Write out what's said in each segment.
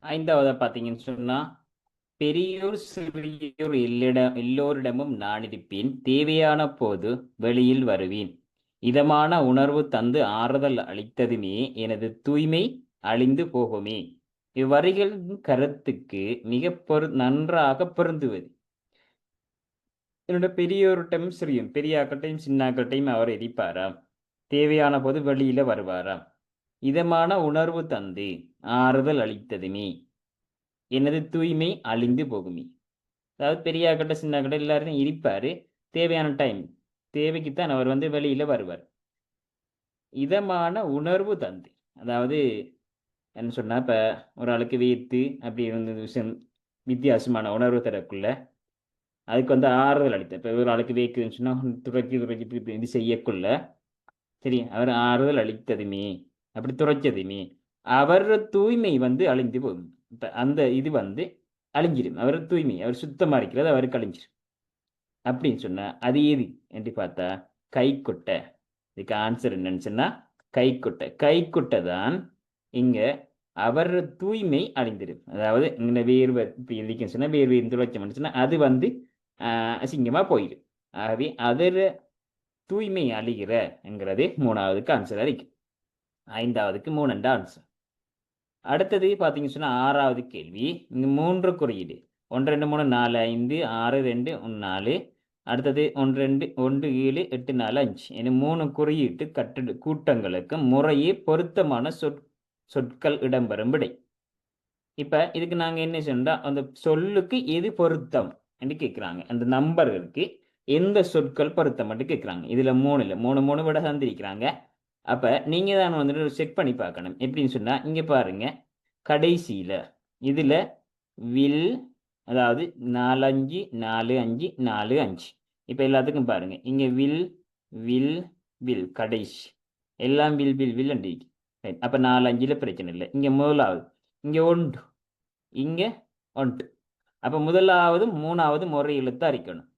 ஐந்தாவதாக பார்த்தீங்கன்னு சொன்னா பெரியோர் சிறியோர் எல்லிடம் எல்லோரிடமும் நான் இருப்பேன். தேவையான போது வெளியில் வருவேன். இதமான உணர்வு தந்து ஆறுதல் அளித்ததுமே எனது தூய்மை அழிந்து போகுமே. இவ்வரிகளின் கருத்துக்கு மிக பொரு நன்றாக பொருந்துவது. என்னோட பெரியோர்கிட்டையும் சிறியும் பெரியாக்கட்டையும் சின்னாக்கட்டையும் அவர் எரிப்பாராம். தேவையான போது வெளியில வருவாராம். இதமான உணர்வு தந்து ஆறுதல் அளித்ததுமே. எனது தூய்மை அழிந்து போகுமே. அதாவது பெரியாக்கட்ட சின்னாக்கட்ட எல்லாரும் இருப்பார். தேவையான டைம் தேவைக்குத்தான் அவர் வந்து வெளியில் வருவார். இதமான உணர்வு தந்து. அதாவது என்ன சொன்னால் இப்போ ஒரு ஆளுக்கு வீத்து அப்படி இருந்த விஷயம் வித்தியாசமான உணர்வு தரக்குள்ள அதுக்கு வந்து ஆறுதல் அளித்த இப்போ ஒரு ஆளுக்கு வேக்குதுன்னு சொன்னால் துறைக்கி துறைக்கி இப்படி இது செய்யக்குள்ள சரி அவர் ஆறுதல் அளித்ததுமே அப்படி துறைச்சதுமே அவர் தூய்மை வந்து அழிந்து போகும். அந்த இது வந்து அழிஞ்சிடும் அவர் தூய்மை அவர் சுத்தமாக இருக்கிறது அவருக்கு அழிஞ்சிடும் அப்படின்னு சொன்னால் அது எது என்று பார்த்தா கைக்குட்டை. இதுக்கு ஆன்சர் என்னன்னு சொன்னால் கைக்குட்டை. கைக்குட்டை தான் இங்கே அவர் தூய்மை அழிந்திடும் அதாவது இங்கே வேர்வை இப்போ இருக்குன்னு சொன்னால் வேர்வை வச்சோம்னு சொன்னால் அது வந்து அசிங்கமாக போயிடும் ஆகவே அதர் தூய்மை அழிகிறங்கிறது மூணாவதுக்கு ஆன்சர் அளிக்கும். ஐந்தாவதுக்கு மூணண்டா ஆன்சர் அடுத்தது பார்த்தீங்கன்னு சொன்னால் ஆறாவது கேள்வி. இங்கே மூன்று குறியீடு. ஒன்று ரெண்டு மூணு நாலு ஐந்து ஆறு ரெண்டு ஒன்று நாலு. அடுத்தது ஒன்று ரெண்டு ஒன்று ஏழு எட்டு நாலு அஞ்சு. என மூணு குறியீட்டு கட்டு கூட்டங்களுக்கு முறையே பொருத்தமான சொற் சொற்கள் இடம்பெறும் விடை. இப்போ இதுக்கு நாங்கள் என்ன சொன்னால் அந்த சொல்லுக்கு எது பொருத்தம் என்று கேட்குறாங்க அந்த நம்பர்களுக்கு எந்த சொற்கள் பொருத்தம் மட்டும் கேட்குறாங்க இதில் மூணு இல்லை மூணு மூணு விட சந்திரிக்கிறாங்க அப்போ நீங்கள் தான் வந்துட்டு செக் பண்ணி பார்க்கணும். எப்படின்னு சொன்னால் இங்கே பாருங்கள் கடைசியில் இதில் வில் அதாவது நாலஞ்சு நாலு அஞ்சு நாலு அஞ்சு. இப்போ எல்லாத்துக்கும் பாருங்கள் இங்கே வில் வில் வில் கடைசி. எல்லாம் வில் வில் வில் அண்டிக்கு ரைட் அப்போ நாலு பிரச்சனை இல்லை. இங்கே முதலாவது. இங்கே ஒன்று. இங்கே ஒன்று. அப்போ முதலாவது மூணாவது முறை எழுத்து அரிக்கணும்.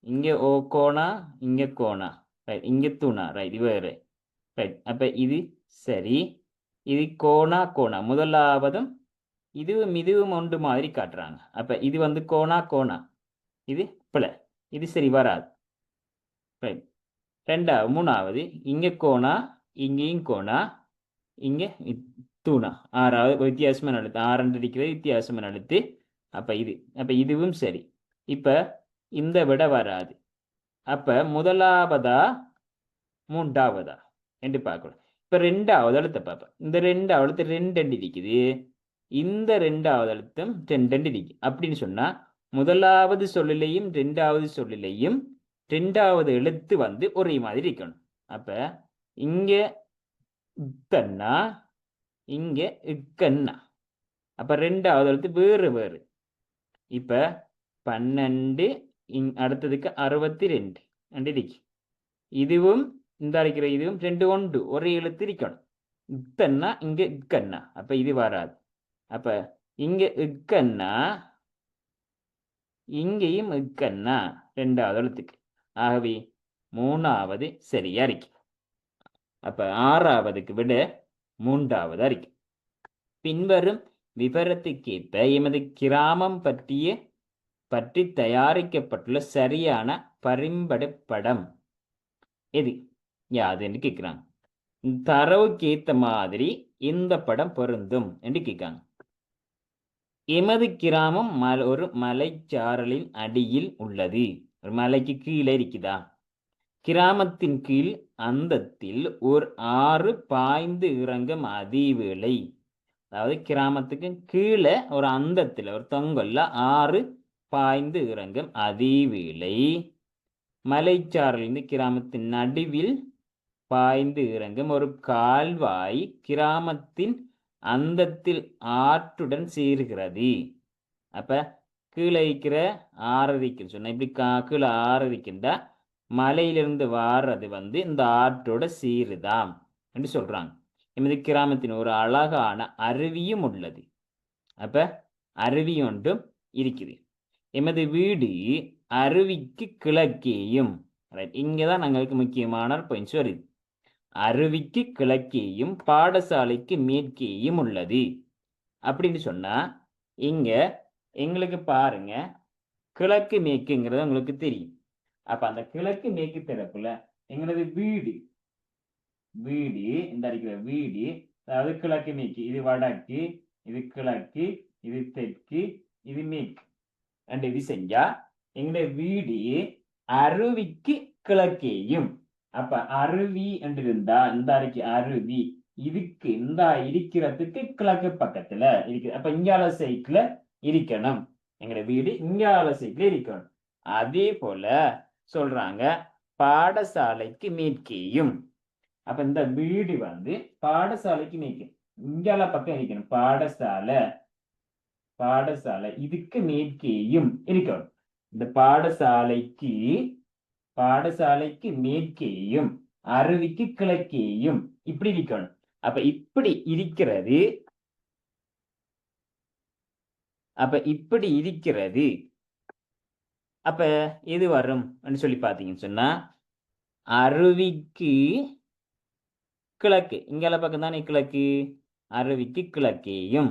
இங்கே ஓ கோணா இங்கே கோணா. ரைட் இங்கே தூணா. ரைட் வேறு. ரைட் அப்போ இது சரி. இது கோணா கோணா. முதலாவதும் இதுவும் இதுவும் ஒன்று மாதிரி காட்டுறாங்க. அப்போ இது வந்து கோணா கோணா. இது பிழை. இது சரி வராது. ரைட் ரெண்டாவது மூணாவது. இங்கே கோணா இங்கேயும் கோணா இங்கே இ- தூணா. ஆறாவது வித்தியாசமான எழுத்து ஆறன்று இருக்கிறது வித்தியாசமான எழுத்து அப்போ இது அப்போ இதுவும் சரி. இப்போ இந்த விட வராது. அப்போ முதலாவதா மூன்றாவதா? என்று பார்க்கணும் இப்போ ரெண்டாவது அழுத்த பார்ப்பேன் இந்த ரெண்டாவது அழுத்தம் ரெண்டு இருக்குது இந்த ரெண்டாவது அழுத்தம் ரெண்டு அண்டு அப்படின்னு சொன்னால் முதலாவது சொல்லிலையும் ரெண்டாவது சொல்லிலையும் ரெண்டாவது எழுத்து வந்து ஒரே மாதிரி இருக்கணும் அப்ப இங்கே இத்தன்னா இங்கே இக்கண்ணா. அப்ப ரெண்டாவது எழுத்து வேறு வேறு. இப்ப பன்னெண்டு இங் அடுத்ததுக்கு அறுபத்தி ரெண்டு. ரெண்டு இருக்கு இதுவும் இந்த அடிக்கிற இதுவும் ரெண்டு ஒன்று ஒரே எழுத்து இருக்கணும். இத்தன்னா இங்க இக்கண்ணா அப்ப இது வராது. அப்ப இங்க இக்கண்ணா இங்கேயும் இக்கண்ணா ரெண்டாவது எழுத்துக்கு. ஆகவே மூணாவது சரியா இருக்கு. அப்ப ஆறாவதுக்கு விட மூன்றாவது இருக்கு பின்வரும் விவரத்துக்கேற்ப எமது கிராமம் பற்றிய பற்றி தயாரிக்கப்பட்டுள்ள சரியான பரிம்படை படம். எது? யாதுன்னு கேட்குறாங்க. தரவுக்கு ஏத்த மாதிரி இந்த படம் பொருந்தும் என்று கேட்காங்க எமது கிராமம் மல ஒரு மலைச்சாரலின் அடியில் உள்ளது. ஒரு மலைக்கு கீழே இருக்குதா? கிராமத்தின் கீழ் அந்தத்தில் ஒரு ஆறு பாய்ந்து இறங்கும் அதிவேளை அதாவது கிராமத்துக்கு கீழே ஒரு அந்தத்தில் ஒரு தொங்கல்ல ஆறு பாய்ந்து இறங்கும் அதிவேளை மலைச்சாரலிருந்து கிராமத்தின் நடுவில் பாய்ந்து இறங்கும் ஒரு கால்வாய் கிராமத்தின் அந்தத்தில் ஆற்றுடன் சீர்கிறது அப்ப கீழே இருக்கிற ஆறரிக்குன்னு சொன்னா இப்படி கா கீழே ஆறரிக்கின்றா மலையிலிருந்து வாடுறது வந்து இந்த ஆற்றோட சீருதாம் என்று சொல்றாங்க. எமது கிராமத்தின் ஒரு அழகான அருவியும் உள்ளது. அப்ப அருவி ஒன்றும் இருக்குது. எமது வீடு அருவிக்கு கிழக்கேயும். ரைட் இங்கதான் எங்களுக்கு முக்கியமான பாயிண்ட்ஸ் வருது. அருவிக்கு கிழக்கேயும் பாடசாலைக்கு மேற்கேயும் உள்ளது. அப்படின்னு சொன்னால் இங்கே எங்களுக்கு பாருங்க கிழக்கு மேற்குங்கிறது உங்களுக்கு தெரியும். அப்போ அந்த கிழக்கு மேற்கு தரப்புல எங்களது வீடு வீடு இந்த அடிக்கிற வீடு அதாவது கிழக்கு மேற்கு இது வடக்கு இது கிழக்கு இது தெற்கு இது மேற்கு. ரெண்டு இது செஞ்சா எங்களுடைய வீடு அருவிக்கு கிழக்கேயும். அப்ப அருவி என்று இருந்தா இந்த அறிக்கை அருவி இதுக்கு இந்த இருக்கிறதுக்கு கிழக்கு பக்கத்துல இருக்கு. அப்ப இங்கால சைக்கிள் இருக்கணும் எங்கட வீடு இங்கால சைக்கிள் இருக்கணும் அதே போல சொல்றாங்க பாடசாலைக்கு மேற்கேயும். அப்ப இந்த வீடு வந்து பாடசாலைக்கு மீட்கும் இங்கால பக்கம் இருக்கணும் பாடசாலை பாடசாலை இதுக்கு மேற்கேயும் இருக்கணும் இந்த பாடசாலைக்கு பாடசாலைக்கு மேற்கேயும் அருவிக்கு கிழக்கேயும் இப்படி இருக்கணும் அப்ப இப்படி இருக்கிறது அப்ப இப்படி இருக்கிறது அப்ப எது வரும் சொல்லி பாத்தீங்கன்னு சொன்னா அருவிக்கு கிழக்கு. இங்கால பக்கம் தானே கிழக்கு? அருவிக்கு கிழக்கேயும்.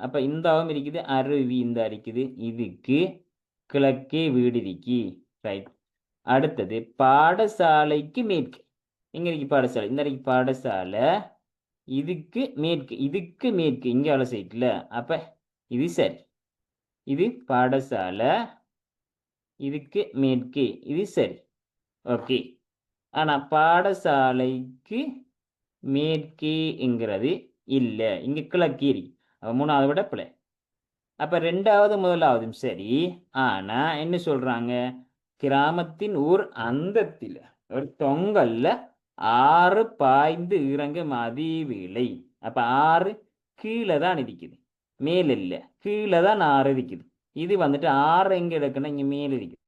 அப்ப இந்தாவும் இருக்குது அருவி இந்த இருக்குது இதுக்கு கிழக்கே வீடு இருக்கு. ரைட் அடுத்தது பாடசாலைக்கு மேற்கு. எங்க இருக்கு பாடசாலை? இந்த இருக்கு பாடசாலை. இதுக்கு மேற்கு இதுக்கு மேற்கு. இங்கால சைட்ல அப்ப இது சரி. இது பாடசாலை. இதுக்கு மேற்கு. இது சரி. ஓகே. ஆனா பாடசாலைக்கு மேற்கேங்கிறது இல்லை. இங்க கிழக்கே இருக்கு. அப்போ மூணாவது விட பிள்ளை அப்ப ரெண்டாவது முதலாவதும் சரி. ஆனா என்ன சொல்றாங்க? கிராமத்தின் ஓர் அந்தத்தில் ஒரு தொங்கல்ல ஆறு பாய்ந்து இறங்கும் அதிவிலை அப்ப ஆறு கீழே தான் இருக்குது மேல இல்லை கீழே தான் ஆறு இருக்குது இது வந்துட்டு ஆறு எங்க எடுக்கணும் இங்க மேல இருக்குது